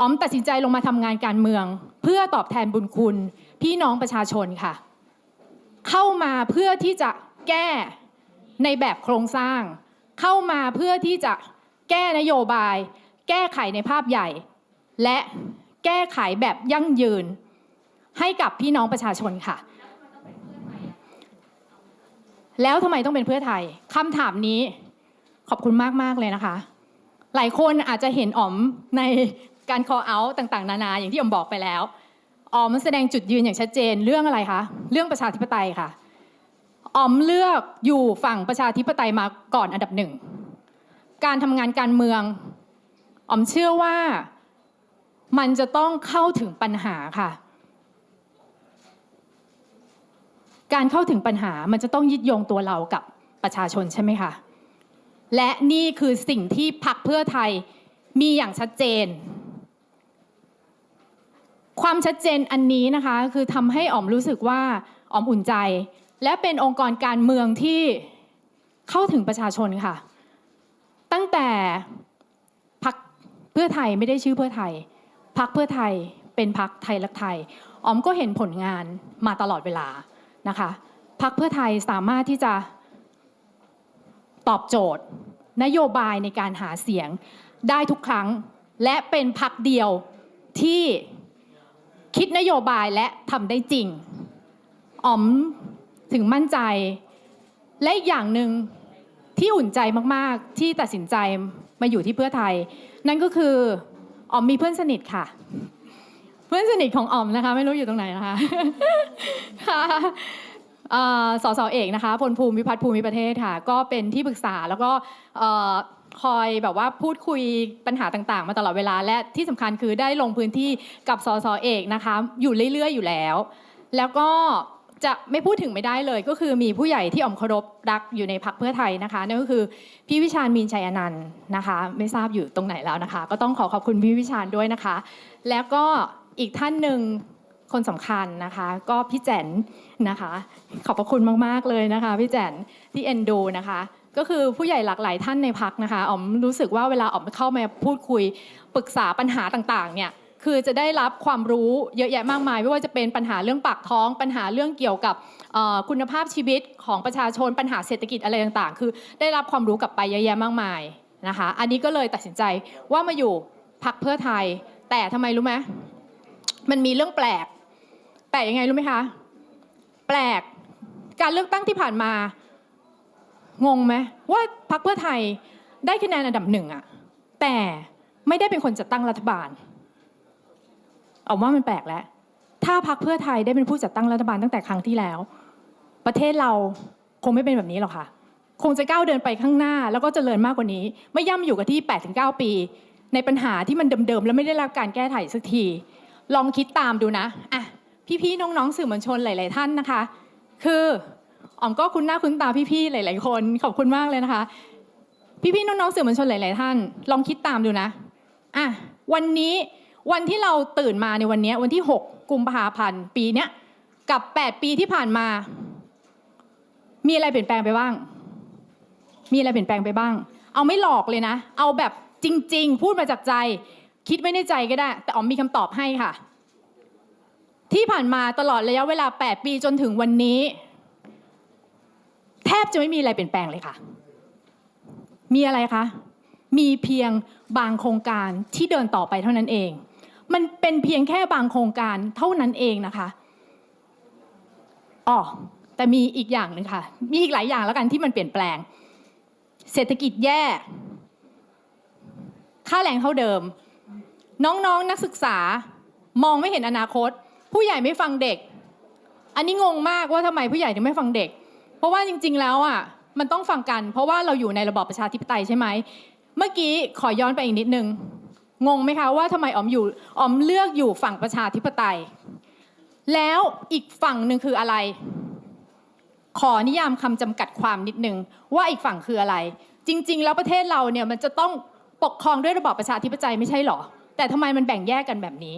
อ๋อมตัดสินใจลงมาทำงานการเมือง เพื่อตอบแทนบุญคุณ พี่น้องประชาชนค่ะ เข้ามาเพื่อที่จะแก้ในแบบโครงสร้าง เข้ามาเพื่อที่จะแก้นโยบาย แก้ไขในภาพใหญ่ และแก้ไขแบบยั่งยืน ให้กับพี่น้องประชาชนค่ะ แล้วทำไมต้องเป็นเพื่อไทยคำถามนี้ขอบคุณมากๆเลยนะคะ หลายคนอาจจะเห็นอ๋อมใน การ call out ต่างๆ นานาอย่างที่อมบอกไปแล้วออมแสดงจุดยืนอย่างชัดเจนเรื่องอะไรคะเรื่องประชาธิปไตยค่ะออมเลือกอยู่ฝั่งประชาธิปไตยมาก่อนอันดับหนึ่งการทำงานการเมืองออมเชื่อว่ามันจะต้องเข้าถึงปัญหาค่ะ การเข้าถึงปัญหามันจะต้องยึดโยงตัวเรากับประชาชนใช่ไหมคะและนี่คือสิ่งที่พักเพื่อไทยมีอย่างชัดเจน ความชัดเจนอันนี้นะคะคือทำให้อ๋อมรู้สึกว่าอ๋อมอุ่นใจ และเป็นองค์กรการเมืองที่เข้าถึงประชาชนค่ะ ตั้งแต่พักเพื่อไทยไม่ได้ชื่อเพื่อไทยพักเพื่อไทยเป็นพักไทยรักไทยอ๋อมก็เห็นผลงานมาตลอดเวลานะคะพักเพื่อไทยสามารถที่จะตอบโจทย์ นโยบายในการหาเสียงได้ทุกครั้ง และเป็นพักเดียวที่ คิดนโยบายและทำได้จริงอ๋อมถึงมั่นใจ และอีกอย่างหนึ่งที่อุ่นใจมากๆ ที่ตัดสินใจมาอยู่ที่เพื่อไทย นั่นก็คืออ๋อมมีเพื่อนสนิทค่ะ เพื่อนสนิทของอ๋อมนะคะ ไม่รู้อยู่ตรงไหนนะคะค่ะอ่อสสเอกนะคะพลภูมิวิพัฒน์ภูมิประเทศค่ะ ก็เป็นที่ปรึกษาแล้วก็เอ่อ คอยแบบว่าพูดคุยปัญหาต่างๆ มาตลอดเวลา และที่สำคัญคือได้ลงพื้นที่กับสสเอกนะคะ อยู่เรื่อยๆอยู่แล้ว แล้วก็จะไม่พูดถึงไม่ได้เลย ก็คือมีผู้ใหญ่ที่อ๋อมเคารพรักอยู่ในพรรคเพื่อไทยนะคะนั่นก็คือพี่วิชาญมีนชัยอนันต์นะคะ ไม่ทราบอยู่ตรงไหนแล้วนะคะ ก็ต้องขอขอบคุณพี่วิชาญด้วยนะคะ แล้วก็อีกท่านหนึ่งคนสำคัญนะคะ ก็พี่แจนนะคะ ขอบพระคุณมากๆเลยนะคะ พี่แจนที่เอ็นดูนะคะ ก็คือผู้ใหญ่หลากหลายท่านในพักนะคะอ๋อมรู้สึกว่าเวลาอ๋อมเข้ามาพูดคุยปรึกษาปัญหาต่างๆเนี่ยคือจะได้รับความรู้เยอะแยะมากมาย ไม่ว่าจะเป็นปัญหาเรื่องปากท้อง ปัญหาเรื่องเกี่ยวกับคุณภาพชีวิตของประชาชนปัญหาเศรษฐกิจอะไรต่างๆ คือได้รับความรู้กลับไปเยอะแยะมากมายนะคะอันนี้ก็เลยตัดสินใจว่ามาอยู่พักเพื่อไทย แต่ทำไมรู้ไหมมันมีเรื่องแปลกแปลกยังไงรู้ไหมคะ แปลกการเลือกตั้งที่ผ่านมา งงไหมว่าพรรคเพื่อไทยได้คะแนนอันดับหนึ่งอะแต่ไม่ได้เป็นคนจัดตั้งรัฐบาลเอาว่ามันแปลกแล้ว ถ้าพรรคเพื่อไทยได้เป็นผู้จัดตั้งรัฐบาลตั้งแต่ครั้งที่แล้ว ประเทศเราคงไม่เป็นแบบนี้หรอกค่ะ คงจะก้าวเดินไปข้างหน้า แล้วก็เจริญมากกว่านี้ ไม่ย่ำอยู่กับที่ 8-9 ปี ในปัญหาที่มันเดิมๆ แล้วไม่ได้รับการแก้ไขสักที ลองคิดตามดูนะอะพี่ๆน้องๆสื่อมวลชนหลาย ๆ ท่านนะคะ คือ อ๋อมก็คุ้นหน้าคุ้นตาพี่ๆหลาย ๆ คน ขอบคุณมากเลยนะคะ พี่ๆน้องๆสื่อมวลชนหลาย ๆ ท่าน ลองคิดตามดูนะอะวันนี้วันที่เราตื่นมาในวันนี้วันที่ 6 กุมภาพันธ์ปีเนี้ยกับ 8 ปีที่ผ่านมา มีอะไรเปลี่ยนแปลงไปบ้าง มีอะไรเปลี่ยนแปลงไปบ้าง เอาไม่หลอกเลยนะ เอาแบบจริง ๆ พูดมาจากใจ คิดไว้ในใจก็ได้ แต่อ๋อมมีคำตอบให้ค่ะ ที่ผ่านมาตลอดระยะเวลา 8 ปีจนถึงวันนี้ แทบจะไม่มีอะไรเปลี่ยนแปลงเลยค่ะ มีอะไรคะ มีเพียงบางโครงการที่เดินต่อไปเท่านั้นเอง มันเป็นเพียงแค่บางโครงการเท่านั้นเองนะคะอ๋อแต่มีอีกอย่างหนึ่งค่ะ มีอีกหลายอย่างแล้วกันที่มันเปลี่ยนแปลง เศรษฐกิจแย่ ค่าแรงเท่าเดิม น้องๆนนักศึกษามองไม่เห็นอนาคต ผู้ใหญ่ไม่ฟังเด็ก อันนี้งงมากว่าทำไมผู้ใหญ่ถึงไม่ฟังเด็ก ราะว่าจริง ๆ แล้วอะมันต้องฟังกัน เพราะว่าเราอยู่ในระบอบประชาธิปไตยใช่ไหม เมื่อกี้ขอย้อนไปอีกนิดนึง งงไหมคะว่าทำไมอ๋อมอยู่อ๋อมเลือกอยู่ฝั่งประชาธิปไตย แล้วอีกฝั่งหนึ่งคืออะไร ขอนิยามคำจำกัดความนิดนึงว่าอีกฝั่งคืออะไร จริง ๆ แล้วประเทศเราเนี่ยมันจะต้องปกครองด้วยระบอบประชาธิปไตยไม่ใช่หรอ แต่ทำไมมันแบ่งแยกกันแบบนี้